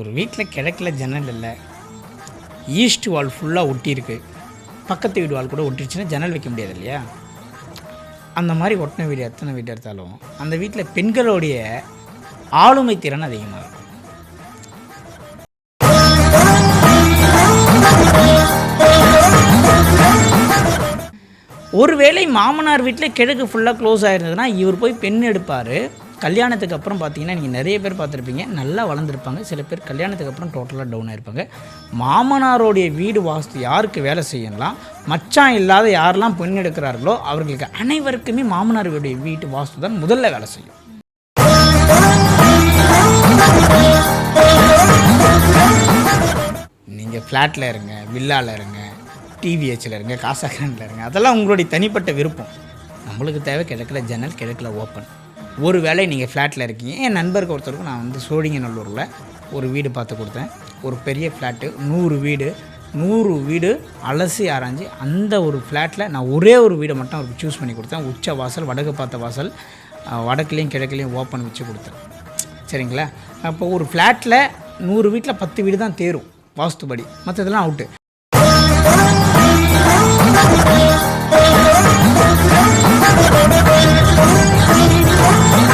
ஒரு வீட்டில் கிழக்கில் ஜன்னல் இல்லை. ஈஸ்ட் வால் ஃபுல்லாக ஒட்டியிருக்கு. பக்கத்து வீடு வால் கூட ஒட்டிடுச்சுன்னா ஜன்னல் வைக்க முடியாது இல்லையா? அந்த மாதிரி ஒட்டின வீடு எத்தனை வீடு எடுத்தாலும் அந்த வீட்டில் பெண்களுடைய ஆளுமை திறன் அதிகமாக இருக்கும். ஒருவேளை மாமனார் வீட்டில் கிழக்கு ஃபுல்லாக க்ளோஸ் ஆயிருந்ததுன்னா இவர் போய் பெண் எடுப்பார். கல்யாணத்துக்கு அப்புறம் பார்த்தீங்கன்னா நீங்கள் நிறைய பேர் பார்த்துருப்பீங்க. நல்லா வளர்ந்துருப்பாங்க. சில பேர் கல்யாணத்துக்கு அப்புறம் டோட்டலாக டவுன் ஆயிருப்பாங்க. மாமனாரோடைய வீடு வாஸ்து யாருக்கு வேலை செய்யலாம்? மச்சான் இல்லாத யாரெல்லாம் பெண் எடுக்கிறார்களோ அவர்களுக்கு அனைவருக்குமே மாமனாருடைய வீட்டு வாஸ்து தான் முதல்ல வேலை செய்யும். நீங்கள் ஃப்ளாட்டில் இருங்க வில்லாவில் இருங்க டிவிஹெச்சில் இருங்க காசாகிராண்டில் இருங்க அதெல்லாம் உங்களுடைய தனிப்பட்ட விருப்பம். நம்மளுக்கு தேவை கிழக்கில் ஜன்னல் கிழக்கில் ஓப்பன் ஒரு வேளை நீங்கள் ஃப்ளாட்டில் இருக்கீங்க. என் நண்பருக்கு ஒருத்தருக்கும் நான் வந்து சோழிங்கநல்லூரில் ஒரு வீடு பார்த்து கொடுத்தேன். ஒரு பெரிய ஃப்ளாட்டு நூறு வீடு. நூறு வீடு அலசி ஆராய்ஞ்சு அந்த ஒரு ஃப்ளாட்டில் நான் ஒரே ஒரு வீடை மட்டும் அவருக்கு சூஸ் பண்ணி கொடுத்தேன். உச்ச வாசல் வடக்கு பார்த்த வாசல் வடக்குலேயும் கிழக்குலேயும் ஓப்பன் வச்சு கொடுத்தேன். சரிங்களா? அப்போ ஒரு ஃப்ளாட்டில் நூறு வீட்டில் பத்து வீடு தான் தேரும். வாஸ்துபடி. மற்றதெல்லாம் அவுட்டு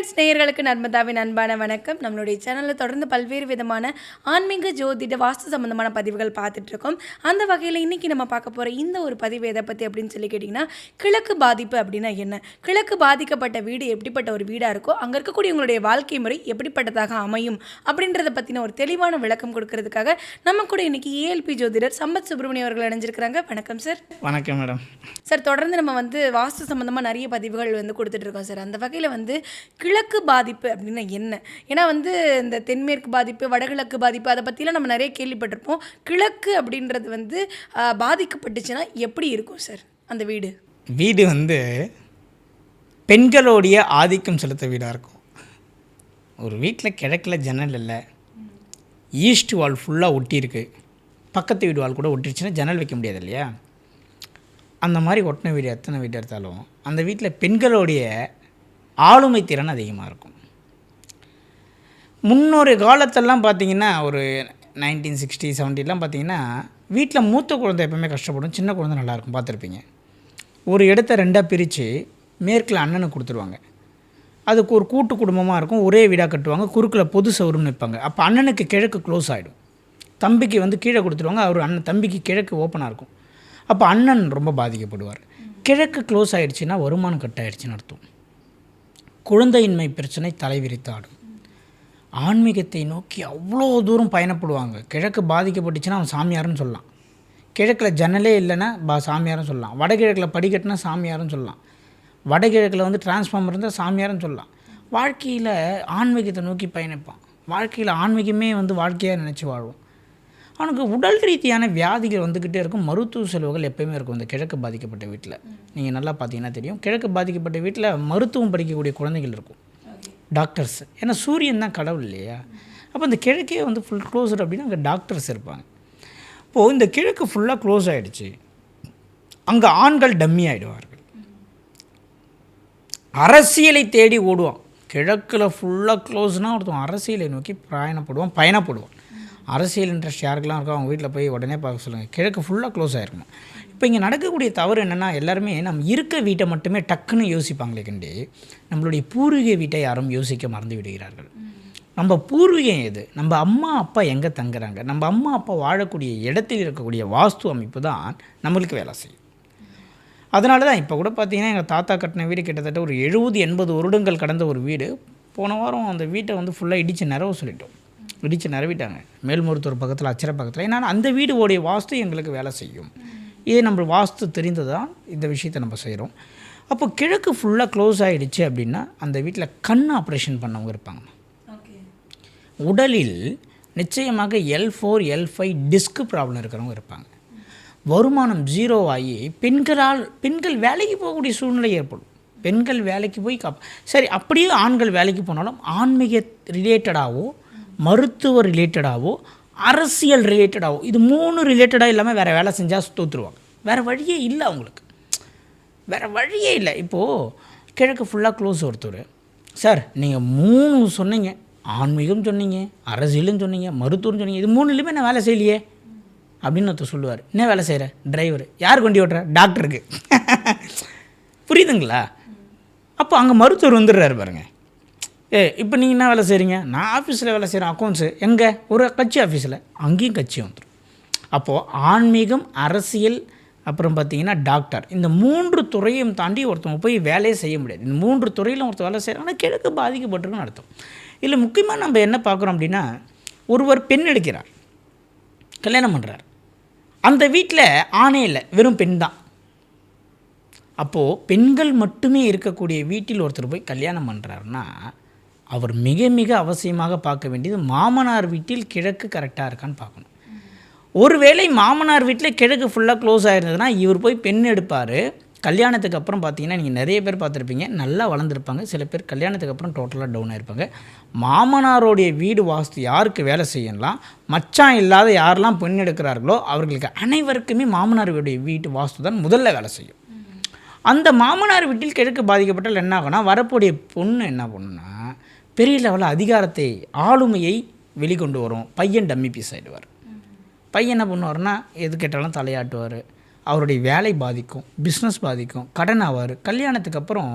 டிவைனட்ஸ் நேயர்களுக்கு நர்மதாவின் அன்பான வணக்கம். நம்மளுடைய சேனலில் தொடர்ந்து பல்வேறு விதமான ஆன்மீக ஜோதிட வாஸ்து சம்பந்தமான பதிவுகள் பார்த்துட்டு இருக்கோம். அந்த வகையில் இன்னைக்கு நம்ம பார்க்க போகிற இந்த ஒரு பதிவு எதை பற்றி அப்படின்னு சொல்லி கேட்டிங்கன்னா கிழக்கு பாதிப்பு அப்படின்னா என்ன? கிழக்கு பாதிக்கப்பட்ட வீடு எப்படிப்பட்ட ஒரு வீடாக இருக்கோ அங்கே இருக்கக்கூடிய உங்களுடைய வாழ்க்கை முறை எப்படிப்பட்டதாக அமையும் அப்படின்றத பற்றின ஒரு தெளிவான விளக்கம் கொடுக்கறதுக்காக நம்ம கூட இன்னைக்கு ஏஎல்பி ஜோதிடர் சம்பத் சுப்பிரமணியம் அவர்கள் இணைஞ்சிருக்கிறாங்க. வணக்கம் சார். வணக்கம் மேடம். சார் தொடர்ந்து நம்ம வந்து வாஸ்து சம்மந்தமாக நிறைய பதிவுகள் வந்து கொடுத்துட்ருக்கோம் சார். அந்த வகையில் வந்து கிழக்கு பாதிப்பு அப்படின்னா என்ன? ஏன்னா வந்து இந்த தென்மேற்கு பாதிப்பு வடகிழக்கு பாதிப்பு அதை பற்றிலாம் நம்ம நிறைய கேள்விப்பட்டிருப்போம். கிழக்கு அப்படின்றது வந்து பாதிக்கப்பட்டுச்சுன்னா எப்படி இருக்கும் சார் அந்த வீடு? வீடு வந்து பெண்களுடைய ஆதிக்கம் செலுத்த வீடாக இருக்கும். ஒரு வீட்டில் கிழக்கில் ஜன்னல் இல்லை. ஈஸ்ட் வால் ஃபுல்லாக ஒட்டியிருக்கு. பக்கத்து வீடு வால் கூட ஒட்டிருச்சுன்னா ஜன்னல் வைக்க முடியாது இல்லையா? அந்த மாதிரி ஒட்டின வீடு எத்தனை வீடு எடுத்தாலும் அந்த வீட்டில் பெண்களுடைய ஆளுமை திறன் அதிகமாக இருக்கும். முன்னொரு காலத்தெல்லாம் பார்த்தீங்கன்னா ஒரு நைன்டீன் சிக்ஸ்டி செவன்ட்டிலாம் பார்த்தீங்கன்னா வீட்டில் மூத்த குழந்தை எப்பவுமே கஷ்டப்படும். சின்ன குழந்தை நல்லாயிருக்கும் பார்த்துருப்பீங்க ஒரு இடத்த ரெண்டாக பிரித்து மேற்கில் அண்ணனுக்கு கொடுத்துருவாங்க. அதுக்கு ஒரு கூட்டு குடும்பமாக இருக்கும் ஒரே வீடாக கட்டுவாங்க குறுக்கில் பொது சவுருன்னு வைப்பாங்க அப்போ அண்ணனுக்கு கிழக்கு க்ளோஸ் ஆகிடும் தம்பிக்கு வந்து கீழே கொடுத்துருவாங்க அவர் அண்ணன் தம்பிக்கு கிழக்கு ஓப்பனாக இருக்கும். அப்போ அண்ணன் ரொம்ப பாதிக்கப்படுவார். கிழக்கு க்ளோஸ் ஆகிடுச்சின்னா வருமானம் கட் ஆகிடுச்சின்னு அர்த்தம். குழந்தையின்மை பிரச்சனை தலைவிரித்தாடும். ஆன்மீகத்தை நோக்கி அவ்வளோ தூரம் பயணப்படுவாங்க. கிழக்கு பாதிக்கப்பட்டுச்சுன்னா அவன் சாமியாருன்னு சொல்லலாம். கிழக்கில் ஜன்னலே இல்லைன்னா பா சாமியாரும் சொல்லலாம். வடகிழக்கில் படிக்கட்டுனா சாமியாருன்னு சொல்லலாம். வடகிழக்கில் வந்து டிரான்ஸ்ஃபார்மர் இருந்தால் சாமியாருன்னு சொல்லலாம். வாழ்க்கையில் ஆன்மீகத்தை நோக்கி பயணிப்பான். வாழ்க்கையில் ஆன்மீகமே வந்து வாழ்க்கையாக நினச்சி வாழ்வோம் அவனுக்கு உடல் ரீதியான வியாதிகள் வந்துக்கிட்டே இருக்கும். மருத்துவ செலவுகள் எப்பயுமே இருக்கும். இந்த கிழக்கு பாதிக்கப்பட்ட வீட்டில் நீங்கள் நல்லா பார்த்தீங்கன்னா தெரியும். கிழக்கு பாதிக்கப்பட்ட வீட்டில் மருத்துவம் படிக்கக்கூடிய குழந்தைகள் இருக்கும். டாக்டர்ஸ். ஏன்னா சூரியன் தான் கடவுள் இல்லையா? அப்போ இந்த கிழக்கே வந்து ஃபுல் க்ளோஸ்டு அப்படின்னா அங்கே டாக்டர்ஸ் இருப்பாங்க. இப்போது இந்த கிழக்கு ஃபுல்லாக க்ளோஸ் ஆகிடுச்சு அங்கே ஆண்கள் டம்மி ஆகிடுவார்கள் அரசியலை தேடி ஓடுவான். கிழக்கில் ஃபுல்லாக க்ளோஸ்னால் ஒருத்தன் அரசியலை நோக்கி பிரயாணப்படுவான் பயணப்படுவான். அரசியல் இன்ட்ரெஸ்ட் யாருக்கெல்லாம் இருக்கோ அவங்க வீட்டில் போய் உடனே பார்க்க சொல்லுங்கள் கிழக்கு ஃபுல்லாக க்ளோஸ் ஆகிருக்கணும் இப்போ இங்கே நடக்கக்கூடிய தவறு என்னென்னா எல்லாருமே நம்ம இருக்க வீட்டை மட்டுமே டக்குன்னு யோசிப்பாங்களே கண்டி நம்மளுடைய பூர்வீக வீட்டை யாரும் யோசிக்க மறந்து விடுகிறார்கள். நம்ம பூர்வீகம் எது? நம்ம அம்மா அப்பா எங்கே தங்குறாங்க? நம்ம அம்மா அப்பா வாழக்கூடிய இடத்தில் இருக்கக்கூடிய வாஸ்து அமைப்பு தான் நம்மளுக்கு வேலை செய்யும். அதனால தான் இப்போ கூட பார்த்தீங்கன்னா எங்கள் தாத்தா கட்டின வீடு கிட்டத்தட்ட ஒரு எழுபது எண்பது வருடங்கள் கடந்த ஒரு வீடு. போன வாரம் அந்த வீட்டை வந்து ஃபுல்லாக இடித்து நிறவு சொல்லிட்டோம். இடித்து நிறவிட்டாங்க மேல்மருத்தூர் பக்கத்தில் அச்சர பக்கத்தில். ஏன்னா அந்த வீடுவோடைய வாஸ்து எங்களுக்கு வேலை செய்யும். இதே நம்ம வாஸ்து தெரிந்தது தான் இந்த விஷயத்தை நம்ம செய்கிறோம் அப்போ கிழக்கு ஃபுல்லாக க்ளோஸ் ஆகிடுச்சு அப்படின்னா அந்த வீட்டில் கண் ஆப்ரேஷன் பண்ணவங்க இருப்பாங்க. உடலில் நிச்சயமாக L four L five disc problem இருக்கிறவங்க இருப்பாங்க. வருமானம் ஜீரோ ஆகி பெண்களால் பெண்கள் வேலைக்கு போகக்கூடிய சூழ்நிலை ஏற்படும். பெண்கள் வேலைக்கு போய் காப் சரி அப்படியே ஆண்கள் வேலைக்கு போனாலும் ஆன்மீக ரிலேட்டடாகவோ மருத்துவ ரிலேட்டடாகவோ அரசியல் ரிலேட்டடாகவோ இது மூணு ரிலேட்டடாக இல்லாமல் வேறு வேலை செஞ்சால் தோற்றுருவாங்க வேறு வழியே இல்லை அவங்களுக்கு. வேறு வழியே இல்லை. இப்போது கிழக்கு ஃபுல்லாக க்ளோஸ் ஒருத்தர். சார் நீங்கள் மூணு சொன்னீங்க. ஆன்மீகம் சொன்னீங்க அரசியலும் சொன்னீங்க மருத்துவம் சொன்னீங்க. இது மூணுலேயுமே நான் வேலை செய்யலையே. அப்படின்னு ஒருத்தர் சொல்லுவார். என்ன வேலை செய்கிற டிரைவர் யார் கொண்டு ஓட்டுற? டாக்டருக்கு புரியுதுங்களா? அப்போ அங்கே மருத்துவர் வந்துடுறாரு பாருங்கள் ஏ இப்போ நீங்கள் என்ன வேலை செய்கிறீங்க நான் ஆஃபீஸில் வேலை செய்கிறேன் அக்கௌண்ட்ஸு எங்கே? ஒரு கட்சி ஆஃபீஸில் அங்கேயும் கட்சி வந்துடும் அப்போது ஆன்மீகம் அரசியல் அப்புறம் பார்த்தீங்கன்னா டாக்டர். இந்த மூன்று துறையும் தாண்டி ஒருத்தவங்க போய் வேலையே செய்ய முடியாது. இந்த மூன்று துறையிலும் ஒருத்தர் வேலை செய்கிறாங்கன்னா கிழக்கு பாதிக்கப்பட்டிருக்குன்னு அர்த்தம். இல்லை முக்கியமாக நம்ம என்ன பார்க்குறோம் அப்படின்னா ஒருவர் பெண் எடுக்கிறார். கல்யாணம் பண்ணுறார் அந்த வீட்டில் ஆணே இல்லை வெறும் பெண் தான். அப்போது பெண்கள் மட்டுமே இருக்கக்கூடிய வீட்டில் ஒருத்தர் போய் கல்யாணம் பண்ணுறாருன்னா அவர் மிக மிக அவசியமாக பார்க்க வேண்டியது மாமனார் வீட்டில் கிழக்கு கரெக்டாக இருக்கான்னு பார்க்கணும். ஒருவேளை மாமனார் வீட்டில் கிழக்கு ஃபுல்லாக க்ளோஸ் ஆகிருந்ததுன்னா இவர் போய் பெண் எடுப்பார். கல்யாணத்துக்கு அப்புறம் பார்த்தீங்கன்னா நீங்கள் நிறைய பேர் பார்த்துருப்பீங்க. நல்லா வளர்ந்துருப்பாங்க. சில பேர் கல்யாணத்துக்கு அப்புறம் டோட்டலாக டவுன் ஆகிருப்பாங்க மாமனாரோடைய வீடு வாஸ்து யாருக்கு வேலை செய்யலாம்? மச்சான் இல்லாத யாரெல்லாம் பெண் எடுக்கிறார்களோ அவர்களுக்கு அனைவருக்குமே மாமனாருடைய வீட்டு வாஸ்து தான் முதல்ல வேலை செய்யும். அந்த மாமனார் வீட்டில் கிழக்கு பாதிக்கப்பட்டால் என்ன ஆகும்னா வரக்கூடிய பொண்ணு என்ன பண்ணுன்னா பெரிய லெவலில் அதிகாரத்தை ஆளுமையை வெளிக்கொண்டு வரும். பையன் டம்மி பீஸ் ஆகிடுவார் பையன் என்ன பண்ணுவார்னா எது கேட்டாலும் தலையாட்டுவார். அவருடைய வேலை பாதிக்கும் பிஸ்னஸ் பாதிக்கும் கடன் ஆவார். கல்யாணத்துக்கு அப்புறம்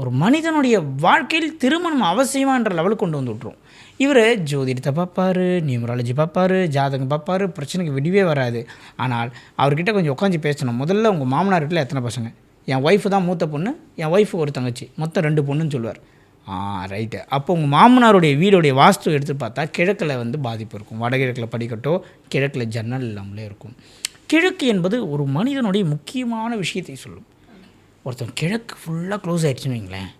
ஒரு மனிதனுடைய வாழ்க்கையில் திருமணம் அவசியமான்ற லெவலுக்கு கொண்டு வந்து விட்ரும் இவர் ஜோதிடத்தை பார்ப்பாரு நியூமராலஜி பார்ப்பாரு ஜாதகம் பார்ப்பாரு பிரச்சனைக்கு விடிவே வராது. ஆனால் அவர்கிட்ட கொஞ்சம் உட்காந்து பேசணும். முதல்ல உங்கள் மாமனார் வீட்டில் எத்தனை பசங்க? என் ஒய்ஃபு தான் மூத்த பொண்ணு என் ஒய்ஃபு ஒரு தங்கச்சி. மொத்தம் ரெண்டு பொண்ணுன்னு சொல்லுவார். ரைட்டு அப்போ உங்கள் மாமனாருடைய வீடுடைய வாஸ்து எடுத்து பார்த்தா கிழக்கில் வந்து பாதிப்பு இருக்கும். வடகிழக்கில் படிக்கட்டோ கிழக்கில் ஜன்னல் இல்லாமலே இருக்கும். கிழக்கு என்பது ஒரு மனிதனுடைய முக்கியமான விஷயத்தை சொல்லும். ஒருத்தன் கிழக்கு ஃபுல்லாக க்ளோஸ் ஆகிடுச்சுன்னு வைங்களேன்.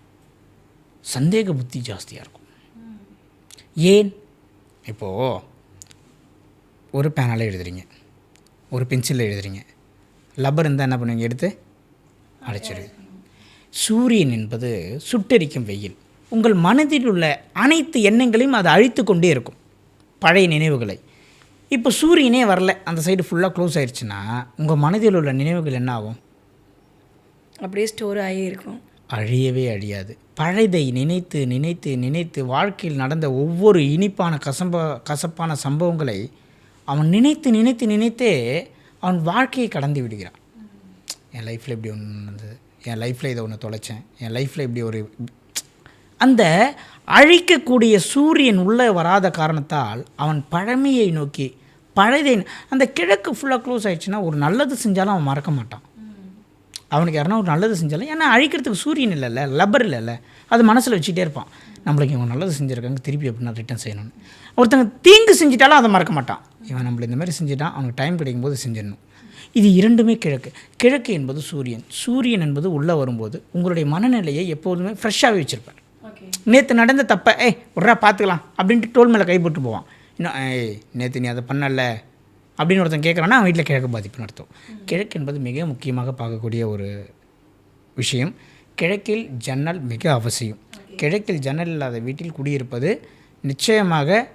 சந்தேக புத்தி ஜாஸ்தியாக இருக்கும். ஏன்? இப்போது ஒரு பேனால் எழுதுறீங்க. ஒரு பென்சிலில் எழுதுறீங்க. லப்பர் இருந்தால் என்ன பண்ணுவீங்க? எடுத்து அடைச்சிருவீங்க. சூரியன் என்பது சுட்டெரிக்கும் வெயில். உங்கள் மனதில் உள்ள அனைத்து எண்ணங்களையும் அது அழித்து கொண்டே இருக்கும். பழைய நினைவுகளை. இப்போ சூரியனே வரல. அந்த சைடு ஃபுல்லாக க்ளோஸ் ஆயிடுச்சுன்னா உங்கள் மனதில் உள்ள நினைவுகள் என்ன ஆகும் அப்படியே ஸ்டோர் ஆகி இருக்கும். அழியவே அழியாது. பழையதை நினைத்து நினைத்து நினைத்து வாழ்க்கையில் நடந்த ஒவ்வொரு இனிப்பான கசம்ப கசப்பான சம்பவங்களை அவன் நினைத்து நினைத்து நினைத்தே அவன் வாழ்க்கையை கடந்து விடுகிறான். என் லைஃப்பில் இப்படி ஒன்று நடந்தது. என் லைஃப்பில் இதை ஒன்று தொலைச்சேன். என் லைஃப்பில் இப்படி ஒரு அந்த அழிக்கக்கூடிய சூரியன் உள்ளே வராத காரணத்தால் அவன் பழமையை நோக்கி பழையதை அந்த கிழக்கு ஃபுல்லாக க்ளோஸ் ஆயிடுச்சுன்னா ஒரு நல்லது செஞ்சாலும் அவன் மறக்க மாட்டான். அவனுக்கு யாருன்னா ஒரு நல்லது செஞ்சாலும் ஏன்னா அழிக்கிறதுக்கு சூரியன் இல்லைல்ல லப்பர் இல்லைல்ல அது மனசில் வச்சுட்டே இருப்பான். நம்மளுக்கு இவன் நல்லது செஞ்சுருக்காங்க திருப்பி எப்படின்னா ரிட்டர்ன் செய்யணும்னு. ஒருத்தங்க தீங்கு செஞ்சிட்டாலும் அதை மறக்க மாட்டான். இவன் நம்மளை இந்த மாதிரி செஞ்சுட்டான் அவனுக்கு டைம் கிடைக்கும் போது செஞ்சிடணும். இது இரண்டுமே கிழக்கு. கிழக்கு என்பது சூரியன். சூரியன் என்பது உள்ளே வரும்போது உங்களுடைய மனநிலையை எப்போதுமே ஃப்ரெஷ்ஷாகவே வச்சுருப்பார். நேற்று நடந்த தப்பை ஏய் விட்றா பார்த்துக்கலாம் அப்படின்ட்டு டோல் மேலே கை போட்டு போவான். இன்னும் ஏய் நேற்று நீ அதை பண்ணல அப்படின்னு ஒருத்தன் கேட்குறான்னா அவன் வீட்டில் கிழக்கு பாதிப்புன்னு அர்த்தம். கிழக்கு என்பது மிக முக்கியமாக பார்க்கக்கூடிய ஒரு விஷயம். கிழக்கில் ஜன்னல் மிக அவசியம். கிழக்கில் ஜன்னல் இல்லாத வீட்டில் குடியிருப்பது நிச்சயமாக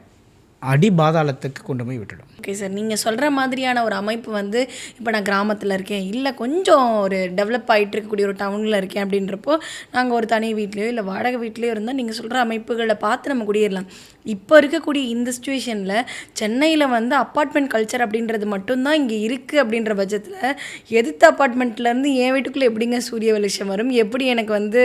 அடி பாதாளத்துக்கு கொண்டு போய் விட்டுடும். ஓகே சார் நீங்கள் சொல்கிற மாதிரியான ஒரு அமைப்பு வந்து இப்போ நான் கிராமத்தில் இருக்கேன். இல்லை கொஞ்சம் ஒரு டெவலப் ஆகிட்டு இருக்கக்கூடிய ஒரு டவுனில் இருக்கேன் அப்படின்றப்போ நாங்கள் ஒரு தனி வீட்லேயோ இல்லை வாடகை வீட்லேயோ இருந்தால் நீங்கள் சொல்கிற அமைப்புகளை பார்த்து நம்ம குடியேறலாம். இப்போ இருக்கக்கூடிய இந்த சுச்சுவேஷனில் சென்னையில் வந்து அப்பார்ட்மெண்ட் கல்ச்சர் அப்படின்றது மட்டும்தான் இங்கே இருக்குது அப்படின்ற பட்சத்தில் எதிர்த்த அப்பார்ட்மெண்ட்லேருந்து என் வீட்டுக்குள்ளே எப்படிங்க சூரிய வெளிச்சம் வரும்? எப்படி எனக்கு வந்து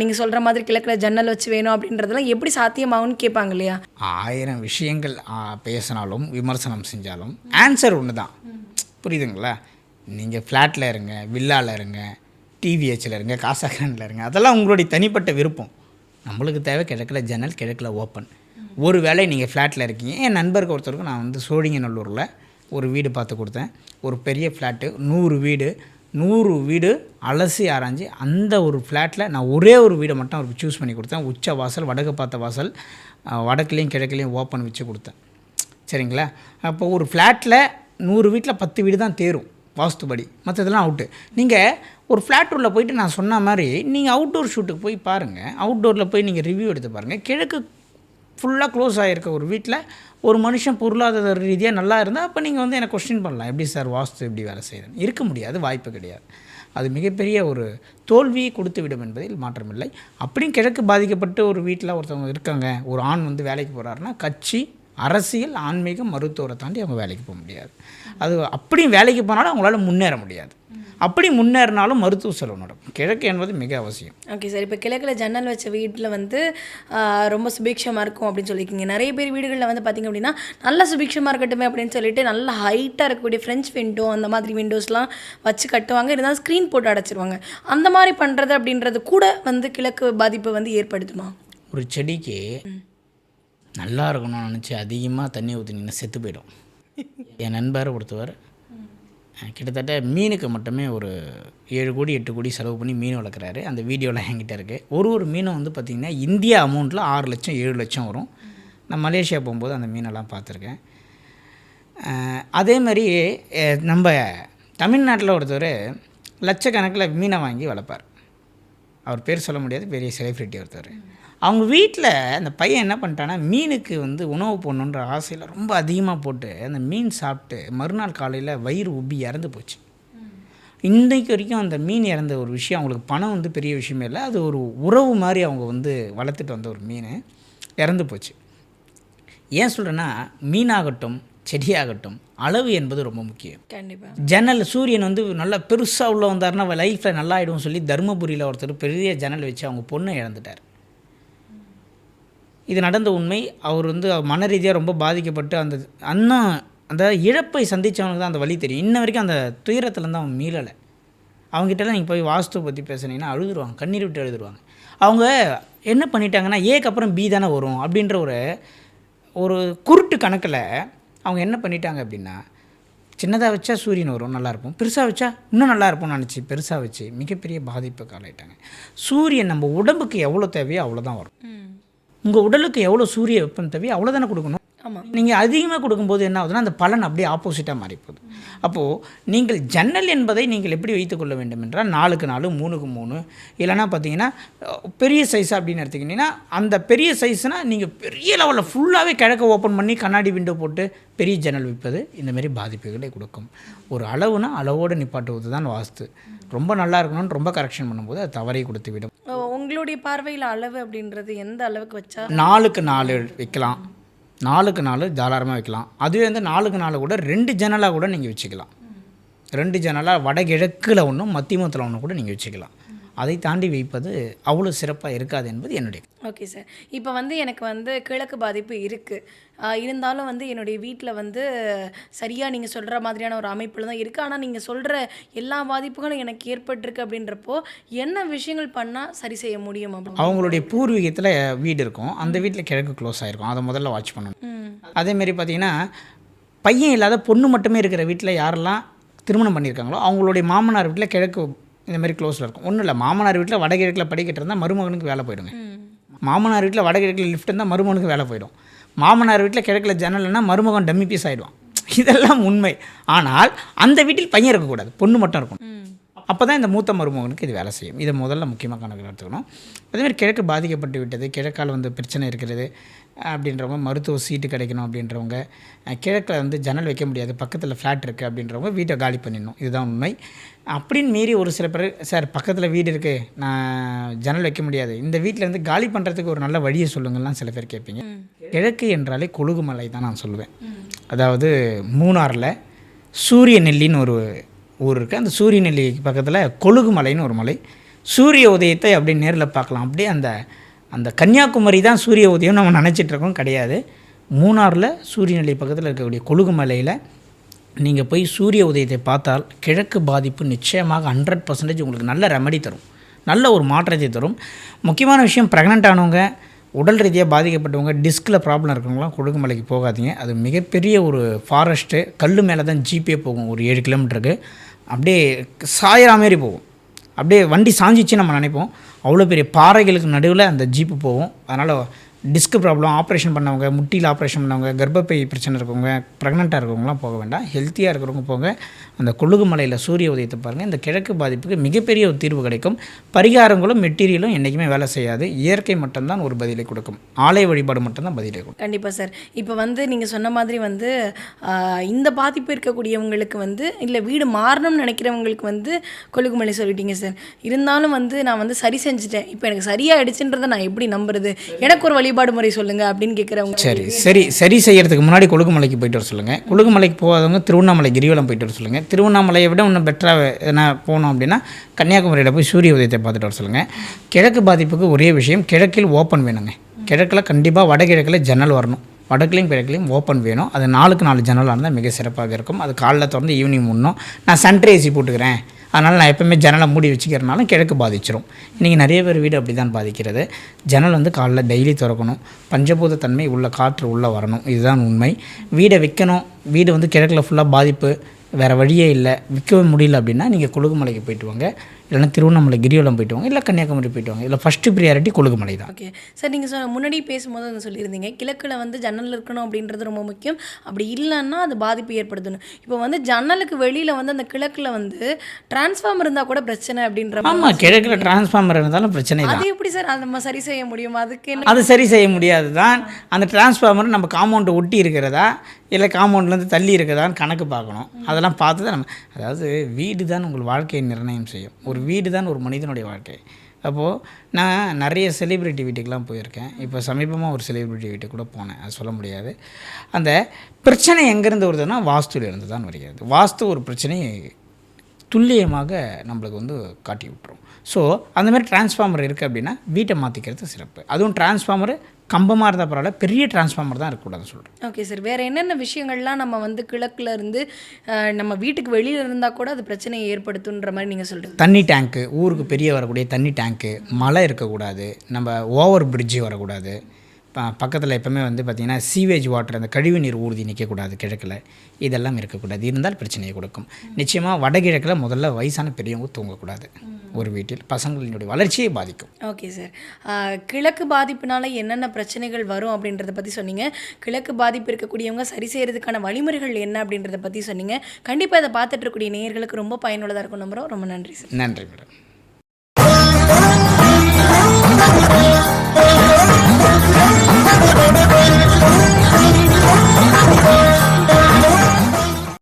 நீங்கள் சொல்கிற மாதிரி கிழக்கில் ஜன்னல் வச்சு வேணும் அப்படின்றதெல்லாம் எப்படி சாத்தியமாகும்னு கேட்பாங்க இல்லையா? ஆயிரம் விஷயங்கள் ஆ, பேசினாலும் விமர்சனம் செஞ்சாலும் ஆன்சர் ஒன்று தான் புரியுதுங்களா? நீங்கள் ஃப்ளாட்டில் இருங்க வில்லாவில் இருங்க டிவிஹெச்சில் இருங்க காசாகிரானில் இருங்க அதெல்லாம் உங்களுடைய தனிப்பட்ட விருப்பம். நம்மளுக்கு தேவை கிழக்கில் ஜன்னல் கிழக்கில் ஓப்பன் ஒரு வேளை நீங்கள் ஃப்ளாட்டில் இருக்கீங்க. என் நண்பருக்கு ஒருத்தருக்கு நான் வந்து சோழிங்கநல்லூரில் ஒரு வீடு பார்த்து கொடுத்தேன். ஒரு பெரிய ஃப்ளாட்டு நூறு வீடு நூறு வீடு அலசி ஆராய்ஞ்சு அந்த ஒரு ஃப்ளாட்டில் நான் ஒரே ஒரு வீடை மட்டும் அவருக்கு சூஸ் பண்ணி கொடுத்தேன். உச்ச வாசல் வடக்கு பார்த்த வாசல் வடக்குலேயும் கிழக்குலேயும் ஓப்பன் வச்சு கொடுத்தேன். சரிங்களா? அப்போ ஒரு ஃப்ளாட்டில் நூறு வீட்டில் பத்து வீடு தான் தேரும் வாஸ்துபடி. மற்றதெல்லாம் அவுட்டு நீங்கள் ஒரு ஃப்ளாட் உள்ளே போயிட்டு நான் சொன்ன மாதிரி நீங்கள் அவுட்டோர் ஷூட்டுக்கு போய் பாருங்கள் அவுட்டோரில் போய் நீங்கள் ரிவ்யூ எடுத்து பாருங்கள் கிழக்கு ஃபுல்லாக க்ளோஸ் ஆகிருக்க ஒரு வீட்டில் ஒரு மனுஷன் பொருளாதார ரீதியாக நல்லா இருந்தால் அப்போ நீங்கள் வந்து எனக்கு கொஸ்டின் பண்ணலாம். எப்படி சார் வாஸ்து எப்படி வேலை செய்யுதுன்னு? இருக்க முடியாது வாய்ப்பு கிடையாது. அது மிகப்பெரிய ஒரு தோல்வியை கொடுத்து விடும் என்பதில் மாற்றமில்லை. அப்படியும் கிழக்கு பாதிக்கப்பட்டு ஒரு வீட்டில் ஒருத்தவங்க இருக்காங்க ஒரு ஆண் வந்து வேலைக்கு போகிறாருன்னா கட்சி அரசியல் ஆன்மீகம் மருத்துவரை தாண்டி அவங்க வேலைக்கு போக முடியாது. அது அப்படியும் வேலைக்கு போனாலும் அவங்களால முன்னேற முடியாது. அப்படி முன்னேறினாலும் மருத்துவ செலவு நடக்கும். கிழக்கு என்பது மிக அவசியம். ஓகே சார் இப்போ கிழக்கில் ஜன்னல் வச்ச வீட்டில் வந்து ரொம்ப சுபிக்ஷமாக இருக்கும் அப்படின்னு சொல்லியிருக்கீங்க நிறைய பேர் வீடுகளில் வந்து பார்த்திங்க அப்படின்னா நல்ல சுபிக்ஷமாக இருக்கட்டுமே அப்படின்னு சொல்லிட்டு நல்ல ஹைட்டாக இருக்கக்கூடிய ஃப்ரெஞ்ச் விண்டோ அந்த மாதிரி விண்டோஸ்லாம் வச்சு கட்டுவாங்க. இருந்தாலும் ஸ்க்ரீன் போட்டு அடைச்சிருவாங்க. அந்த மாதிரி பண்ணுறது அப்படின்றது கூட வந்து கிழக்கு பாதிப்பை வந்து ஏற்படுத்துமா? ஒரு செடிக்கு நல்லா இருக்கணும்னு நினச்சி அதிகமாக தண்ணி ஊற்றினீங்கன்னா செத்து போயிடும். என் நண்பர் ஒருத்தவர் கிட்டத்தட்ட மீனுக்கு மட்டுமே ஒரு ஏழு கோடி எட்டு கோடி செலவு பண்ணி மீன் வளர்க்குறாரு. அந்த வீடியோவில் என்கிட்ட இருக்குது ஒரு ஒரு மீனும் வந்து பார்த்திங்கன்னா இந்தியா அமௌண்ட்டில் ஆறு லட்சம் ஏழு லட்சம் வரும். நான் மலேசியா போகும்போது அந்த மீனெல்லாம் பார்த்துருக்கேன் அதே மாதிரி நம்ம தமிழ்நாட்டில் ஒருத்தர் லட்சக்கணக்கில் மீனை வாங்கி வளர்ப்பார். அவர் பேர் சொல்ல முடியாது பெரிய செலிப்ரிட்டி ஒருத்தர். அவங்க வீட்டில் அந்த பையன் என்ன பண்ணிட்டான்னா மீனுக்கு வந்து உணவு போடணுன்ற ஆசையில் ரொம்ப அதிகமாக போட்டு அந்த மீன் சாப்பிட்டு மறுநாள் காலையில் வயிறு உப்பி இறந்து போச்சு. இன்றைக்கு வரைக்கும் அந்த மீன் இறந்த ஒரு விஷயம் அவங்களுக்கு பணம் வந்து பெரிய விஷயமே இல்லை. அது ஒரு உறவு மாதிரி அவங்க வந்து வளர்த்துட்டு வந்த ஒரு மீன் இறந்து போச்சு. ஏன் சொல்கிறேன்னா மீனாகட்டும் செடியாகட்டும் அளவு என்பது ரொம்ப முக்கியம். கண்டிப்பாக ஜன்னல் சூரியன் வந்து நல்லா பெருசாக உள்ள வந்தாருன்னா லைஃப்பில் நல்லா ஆகிடும் சொல்லி தருமபுரியில் ஒருத்தர் பெரிய ஜன்னல் வச்சு அவங்க பொண்ணை இழந்துட்டார் இது நடந்த உண்மை. அவர் வந்து மன ரீதியாக ரொம்ப பாதிக்கப்பட்டு அந்த அண்ணன் அந்த இழப்பை சந்தித்தவனுக்கு தான் அந்த வழி தெரியும். இன்ன வரைக்கும் அந்த துயரத்துலேருந்து அவன் மீளலை. அவங்ககிட்டலாம் நீங்கள் போய் வாஸ்து பற்றி பேசுனீங்கன்னா அழுதுருவாங்க கண்ணீர் விட்டு எழுதுருவாங்க அவங்க என்ன பண்ணிட்டாங்கன்னா ஏக்கு அப்புறம் பி தானே வரும் அப்படின்ற ஒரு ஒரு குருட்டு கணக்கில் அவங்க என்ன பண்ணிட்டாங்க அப்படின்னா சின்னதாக வச்சா சூரியன் வரும் நல்லாயிருக்கும் பெருசாக வச்சா இன்னும் நல்லா இருக்கும்னு நினச்சி பெருசாக வச்சு மிகப்பெரிய பாதிப்புக்கு ஆளாயிட்டாங்க. சூரியன் நம்ம உடம்புக்கு எவ்வளோ தேவையோ அவ்வளோதான் வரும். உங்கள் உடலுக்கு எவ்வளோ சூரிய வெப்பம் தேவையோ அவ்வளோதானே கொடுக்கணும். ஆமாம் நீங்கள் அதிகமாக கொடுக்கும்போது என்ன ஆகுதுன்னா அந்த பலன் அப்படியே ஆப்போசிட்டாக மாறிப்போகுது. அப்போது நீங்கள் ஜன்னல் என்பதை நீங்கள் எப்படி வைத்துக்கொள்ள வேண்டும் என்றால் நாலுக்கு நாலு மூணுக்கு மூணு இல்லைன்னா பார்த்தீங்கன்னா பெரிய சைஸ் அப்படின்னு எடுத்துக்கிட்டிங்கன்னா அந்த பெரிய சைஸ்னால் நீங்கள் பெரிய லெவலில் ஃபுல்லாகவே கிழக்க ஓப்பன் பண்ணி கண்ணாடி விண்டோ போட்டு பெரிய ஜன்னல் வைப்பது இந்த மாதிரி பாதிப்புகளை கொடுக்கும். ஒரு அளவுனா அளவோடு நிப்பாட்டுவது தான் வாஸ்து. ரொம்ப நல்லா இருக்கணும்னு ரொம்ப கரெக்ஷன் பண்ணும்போது அது தவறை கொடுத்து விடும். உங்களுடைய பார்வையில் அளவு அப்படின்றது எந்த அளவுக்கு வச்சா? நாலுக்கு நாலு வைக்கலாம். நாலுக்கு நாலு தாராளமாக வைக்கலாம். அதுவே வந்து நாலுக்கு நாலு கூட ரெண்டு ஜன்னலாக கூட நீங்கள் வச்சுக்கலாம். ரெண்டு ஜன்னலாக வடகிழக்கில் ஒன்றும் மத்தியமத்தில் ஒன்று கூட நீங்கள் வச்சுக்கலாம். அதை தாண்டி வைப்பது அவ்வளோ சிறப்பாக இருக்காது என்பது என்னுடைய ஓகே சார் இப்போ வந்து எனக்கு வந்து கிழக்கு பாதிப்பு இருக்குது இருந்தாலும் வந்து என்னுடைய வீட்டில் வந்து சரியாக நீங்கள் சொல்கிற மாதிரியான ஒரு அமைப்பில் தான் இருக்குது ஆனால் நீங்கள் சொல்கிற எல்லா பாதிப்புகளும் எனக்கு ஏற்பட்டிருக்கு அப்படின்றப்போ என்ன விஷயங்கள் பண்ணால் சரி செய்ய முடியும் அப்படின்னு அவங்களுடைய பூர்வீகத்தில் வீடு இருக்கும். அந்த வீட்டில் கிழக்கு க்ளோஸ் ஆகிருக்கும் அதை முதல்ல வாட்ச் பண்ணணும். அதேமாரி பார்த்தீங்கன்னா பையன் இல்லாத பொண்ணு மட்டுமே இருக்கிற வீட்டில் யாரெல்லாம் திருமணம் பண்ணியிருக்காங்களோ அவங்களுடைய மாமனார் வீட்டில் கிழக்கு இந்த மாதிரி க்ளோஸில் இருக்கும். ஒன்றும் இல்லை மாமனார் வீட்டில் வடகிழக்கில் படிக்கட்டு இருந்தால் மருமகனுக்கு வேலை போயிடுங்க. மாமனார் வீட்டில் வடகிழக்கில் லிஃப்ட் இருந்தால் மருமகனுக்கு வேலை போயிடும். மாமனார் வீட்டில் கிழக்கில் ஜன்னல்னா மருமகன் டம்மி பீஸ் ஆகிடுவான் இதெல்லாம் உண்மை. ஆனால் அந்த வீட்டில் பையன் இருக்கக்கூடாது. பொண்ணு மட்டும் இருக்கும் ம். அப்போ தான் இந்த மூத்த மருமகனுக்கு இது வேலை செய்யும். இதை முதல்ல முக்கியமாக கணக்கில் எடுத்துக்கணும். அதேமாதிரி கிழக்கு பாதிக்கப்பட்டு விட்டது கிழக்கால் வந்து பிரச்சனை இருக்கிறது அப்படின்றவங்க மருத்துவ சீட்டு கிடைக்கணும் அப்படின்றவங்க கிழக்கில் வந்து ஜன்னல் வைக்க முடியாது பக்கத்தில் ஃப்ளாட் இருக்குது அப்படின்றவங்க வீட்டை காலி பண்ணிடணும். இதுதான் உண்மை. அப்படின்னு மீறி ஒரு சில பேர் சார் பக்கத்தில் வீடு இருக்குது நான் ஜன்னல் வைக்க முடியாது. இந்த வீட்டில் இருந்து காலி பண்ணுறதுக்கு ஒரு நல்ல வழியை சொல்லுங்கள்லாம் சில பேர் கேட்பீங்க. கிழக்கு என்றாலே கொழுகுமலை தான் நான் சொல்லுவேன். அதாவது மூணாறில் சூரிய நெல்லின்னு ஒரு ஊர் இருக்குது அந்த சூரிய நெல்லி பக்கத்தில் கொழுகு மலைன்னு ஒரு மலை. சூரிய உதயத்தை அப்படியே நேரில் பார்க்கலாம். அப்படியே அந்த அந்த கன்னியாகுமரி தான் சூரிய உதயம் நம்ம நினச்சிட்டு இருக்கோம் கிடையாது. மூணாறில் சூரியநிலை பக்கத்தில் இருக்கக்கூடிய கொழுகு மலையில் நீங்கள் போய் சூரிய உதயத்தை பார்த்தால் கிழக்கு பாதிப்பு நிச்சயமாக ஹண்ட்ரட் பர்சன்டேஜ் உங்களுக்கு நல்ல ரெமடி தரும். நல்ல ஒரு மாற்றத்தை தரும். முக்கியமான விஷயம் ப்ரெக்னென்ட் ஆனவங்க உடல் ரீதியாக பாதிக்கப்பட்டவங்க டிஸ்கில் ப்ராப்ளம் இருக்கிறவங்களாம் கொழுகுமலைக்கு போகாதீங்க. அது மிகப்பெரிய ஒரு ஃபாரஸ்ட்டு கல் மேலே தான் ஜிபே போகும். ஒரு ஏழு கிலோமீட்டருக்கு அப்படியே சாயிரா மாரி போகும். அப்படியே வண்டி சாஞ்சிச்சு நம்ம நினைப்போம். அவ்வளோ பெரிய பாறைகளுக்கு நடுவில் அந்த ஜீப்பு போகும். அதனால் டிஸ்க் ப்ராப்ளம் ஆப்ரேஷன் பண்ணவங்க முட்டியில் ஆப்ரேஷன் பண்ணவங்க கர்ப்பப்பை பிரச்சனை இருக்கவங்க ப்ரெக்னெண்ட்டாக இருக்கவங்களாம் போக வேண்டாம். ஹெல்த்தியாக இருக்கிறவங்க போங்க. அந்த கொழுகுமலையில் சூரிய உதயத்தை பாருங்கள் இந்த கிழக்கு பாதிப்புக்கு மிகப்பெரிய ஒரு தீர்வு கிடைக்கும். பரிகாரங்களும் மெட்டீரியலும் என்றைக்குமே வேலை செய்யாது. இயற்கை மட்டும்தான் ஒரு பதிலை கொடுக்கும். ஆலய வழிபாடு மட்டும்தான் பதிலை கொடுக்கும். கண்டிப்பாக சார். இப்போ வந்து நீங்கள் சொன்ன மாதிரி வந்து இந்த பாதிப்பு இருக்கக்கூடியவங்களுக்கு வந்து இல்லை வீடு மாறணும்னு நினைக்கிறவங்களுக்கு வந்து கொழுகுமலை சொல்லிட்டீங்க சார். இருந்தாலும் வந்து நான் வந்து சரி செஞ்சுட்டேன். இப்போ எனக்கு சரியாயிடுச்சுன்றதை நான் எப்படி நம்புறது? எனக்கு ஒரு வழி வழிபாடு முறை சொல்லுங்க அப்படின்னு கேட்குறவங்க சரி சரி சரி செய்யறதுக்கு முன்னாடி கொழுகுமலைக்கு போயிட்டு வர சொல்லுங்கள் கொழுகுமலைக்கு போகாதவங்க திருவண்ணாமலை கிரிவலம் போயிட்டு வர சொல்லுங்கள் திருவண்ணாமலையை விட இன்னும் பெட்டராக எதனா போனோம் அப்படின்னா கன்னியாகுமரியில் போய் சூரிய உதயத்தை பார்த்துட்டு வர சொல்லுங்கள் கிழக்கு பாதிப்புக்கு ஒரே விஷயம் கிழக்கில் ஓப்பன் வேணுங்க. கிழக்கில் கண்டிப்பாக வடகிழக்கில் ஜன்னல் வரணும். வடக்குலையும் கிழக்குலையும் ஓப்பன் வேணும். அது நாலுக்கு நாலு ஜன்னலாக இருந்தால் மிக சிறப்பாக இருக்கும். அது காலைல திறந்து ஈவினிங் முன்னும் நான் சன்ட்ரே ஏசி போட்டுக்கிறேன். அதனால் நான் எப்போவுமே ஜன்னலை மூடி வச்சுக்கிறனால கிழக்கு பாதிச்சிடும் இன்றைக்கி நிறைய பேர் வீடு அப்படி தான் பாதிக்கிறது. ஜன்னல் வந்து காலைல டெய்லி திறக்கணும். பஞ்சபூத தன்மை உள்ள காற்று உள்ளே வரணும். இதுதான் உண்மை. வீடை விற்கணும் வீடு வந்து கிழக்கில் ஃபுல்லாக பாதிப்பு. வேறு வழியே இல்லை. விற்கவே முடியல அப்படின்னா நீங்கள் கொழுகுமலைக்கு போயிட்டு வாங்க. இல்லைன்னா திருவண்ணாமலை கிரிவலம் போயிட்டு வாங்க இல்லை கன்னியாகுமரி போயிட்டு வாங்க இல்லை ஃபஸ்ட்டு ப்ரியாரிட்டி கொழுகுமலை தான். ஓகே சார் நீங்கள் சொ முன்னாடி பேசும்போது வந்து சொல்லியிருந்தீங்க கிழக்கில் வந்து ஜன்னல் இருக்கணும் அப்படின்றது ரொம்ப முக்கியம். அப்படி இல்லைன்னா அது பாதிப்பு ஏற்படுத்தணும் இப்போ வந்து ஜன்னலுக்கு வெளியில் வந்து அந்த கிழக்கில் வந்து டிரான்ஸ்ஃபார்மர் இருந்தால் கூட பிரச்சனை அப்படின்ற ஆமாம் கிழக்கில் டிரான்ஸ்ஃபார்மர் இருந்தாலும் பிரச்சனை அது எப்படி சார் நம்ம சரி செய்ய முடியும்? அதுக்கு என்ன அது சரி செய்ய முடியாது தான் அந்த டிரான்ஸ்ஃபார்மர் நம்ம காம்பவுண்டை ஒட்டி இருக்கிறதா? இல்லை காம்பவுண்ட்லேருந்து தள்ளி இருக்கிறதான்னு கணக்கு பார்க்கணும். அதெல்லாம் பார்த்து தான் நம்ம அதாவது வீடு தான் உங்கள் வாழ்க்கையை நிர்ணயம் செய்யும். ஒரு வீடு தான் ஒரு மனிதனுடைய வாழ்க்கை. அப்போது நான் நிறைய செலிப்ரிட்டி வீட்டுக்கெலாம் போயிருக்கேன். இப்போ சமீபமாக ஒரு செலிப்ரிட்டி வீட்டுக்கு கூட போனேன். அது சொல்ல முடியாது. அந்த பிரச்சனை எங்கேருந்து வருதுன்னா வாஸ்துவிலேருந்து தான் வருகிறது. வாஸ்து ஒரு பிரச்சனையை துல்லியமாக நம்மளுக்கு வந்து காட்டி விட்டுரும். ஸோ அந்த மாதிரி டிரான்ஸ்ஃபார்மர் இருக்குது அப்படின்னா வீட்டை மாற்றிக்கிறது சிறப்பு. அதுவும் டிரான்ஸ்ஃபார்மர் கம்பமாக இருந்தால் பரவாயில்ல பெரிய டிரான்ஸ்ஃபார்மர் தான் இருக்கக்கூடாதுன்னு சொல்கிறேன் ஓகே சார் வேறு என்னென்ன விஷயங்கள்லாம் நம்ம வந்து கிழக்குல இருந்து நம்ம வீட்டுக்கு வெளியில் இருந்தால் கூட அது பிரச்சனையை ஏற்படுத்துன்ற மாதிரி நீங்கள் சொல்கிறீங்க தண்ணி டேங்க்கு ஊருக்கு பெரிய வரக்கூடிய தண்ணி டேங்க்கு மழை இருக்கக்கூடாது நம்ம ஓவர் பிரிட்ஜு வரக்கூடாது பக்கத்தில் எப்பவுமே வந்து பார்த்திங்கன்னா சீவேஜ் வாட்டர் அந்த கழிவு நீர் ஊர்தி நிற்கக்கூடாது கிழக்கில். இதெல்லாம் இருக்கக்கூடாது. இருந்தால் பிரச்சனையை கொடுக்கும். நிச்சயமாக வடகிழக்கில் முதல்ல வயசான பெரியவங்க தூங்கக்கூடாது. ஒரு வீட்டில் பசங்களினுடைய வளர்ச்சியை பாதிக்கும். Okay sir. கிழக்கு பாதிப்புனால என்னென்ன பிரச்சனைகள் வரும் அப்படின்றத பற்றி சொன்னீங்க. கிழக்கு பாதிப்பு இருக்கக்கூடியவங்க சரி செய்கிறதுக்கான வழிமுறைகள் என்ன அப்படின்றத பற்றி சொன்னீங்க. கண்டிப்பாக இதை பார்த்துட்டு இருக்கக்கூடிய நேயர்களுக்கு ரொம்ப பயனுள்ளதாக இருக்கும். நம்புகிறோம் ரொம்ப நன்றி சார். நன்றி மேடம்.